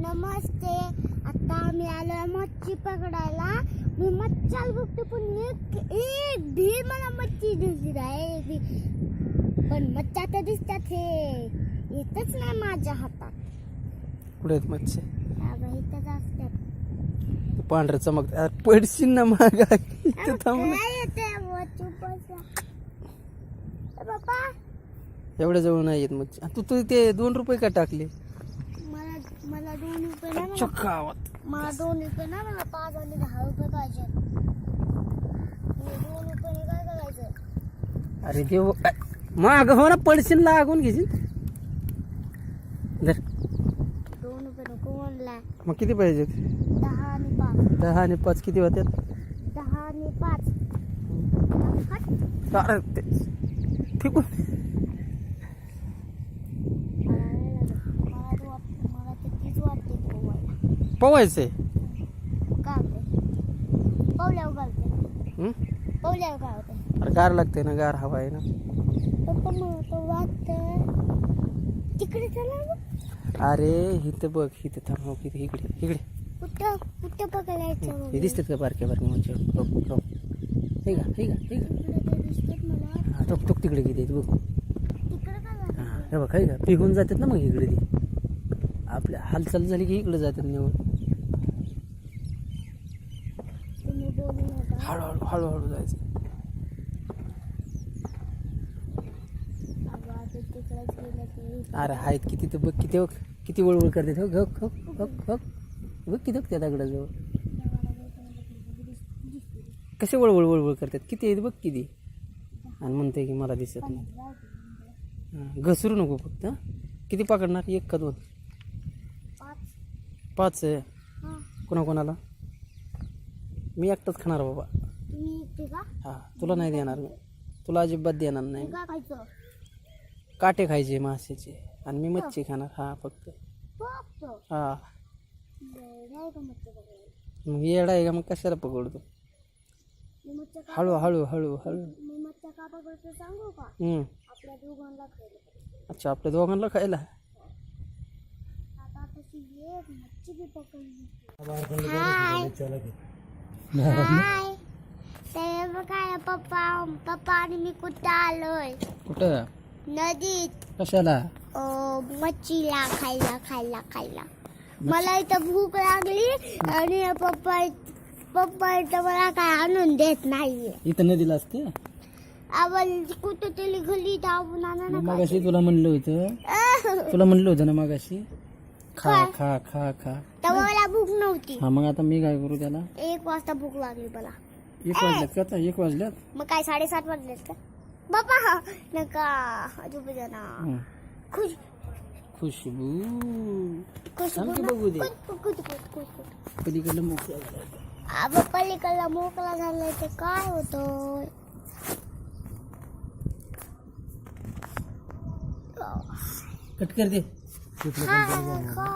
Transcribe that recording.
नमस्ते. आता आम्ही आलोय मच्छी पकडायला. मी मच्छाला बघते पण एक एक भी मला मच्छी दिसली आहे. पण मच्छा तर दिसतात हे. येतच नाही माझ्या हातात. कुठे आहेत मच्छी? इथंच असतात. पांढरं चमक अरे पडशील ना मागा. एवढ्या जवळ नाही येत मच्छी. तू तू ते दोन रुपये का टाकले? मला दोन रुपये ना मला चक्कावत मला दोन रुपये ना मला पाच आणि दहा रुपये पाहिजे. मी दोन रुपयाने काय करायचं? अरे देव माग हो ना पडशील लागून घेशील. धर. दोन रुपये नको म्हणला. मग किती पाहिजेत? दहा आणि पाच. दहा आणि पाच किती होत्यात? दहा आणि पाच. अरे ते फेकून मला नाही लागत. मला तर वाट- मला तर तीच वाटते पोवायला पवायचंय. हं? अरे गार लागते ना गार हवा आहे ना. तिकडे चला ना. अरे इथं बघ इथं थांब हो, इथं इकडे इकडे. कुठं कुठं पकडायचं हे दिसतात का बारक्या बारक्या म्हणजे बघ बघ हे का हे का हे का तिकडे ते दिसतात मला. हा तिकडे किती आहेत बघ. तिकडे? हा हे बघ हे का पिहून जातात ना मग इकडे ती. आपल्या हालचाल झाली की इकडे जातात निवड हळूहळू हळूहळू जायचं. अरे आहेत किती तर बघ किती बघ किती वळवळ करतात. हो घक हक हक हक बघ किती त्या दगडाजवळ. कसे वळवळ वळवळ करतात. किती आहेत बघ किती. आणि म्हणते की मला दिसत नाही. घसरू नको फक्त किती पकडणार? एक का दोन. पाच आहे. कोणाकोणाला? मी एकटाच खाणार बाबा. हा तुला नाही देणार मी. तुला अजिबात देणार नाही. काटे खायचे माशाचे आणि मी मच्छी खाणार. हा फक्त. हा. मग येडा आहे का? मग कशाला पकडतो? हळू हळू हळू हळू. अच्छा आपल्या दोघांना खायला? हाय हाय ते बघा पप्पा पप्पा आणि मी कुठं? आलोय कुठं नदीत कशाला? मच्छीला खायला खायला खायला मला इथं भूक लागली आणि पप्पा पप्पा इथं मला काय आणून देत नाहीये इथं नदीला असते? आपण कुठं तरी घरी धावून आणा ना मगाशी तुला म्हणलं होतं. तुला म्हणलं होतं ना मगाशी? खा खा. खा खा तेव्हा मला भूक नव्हती. हा मग आता मी काय करू त्याला? एक वाजता भूक लागली मला. एक वाजल्यात का आता? एक वाजल्यात मग काय साडेसात वाजलेत का? बाबा नका अजून ना हं. खुश. खुशबू. खुश सांग की बघू दे. पलीकडलं मोकळं झालं. पलीकडला मोकळा झालाय ते काय होतं कट कर दे. हा, हा.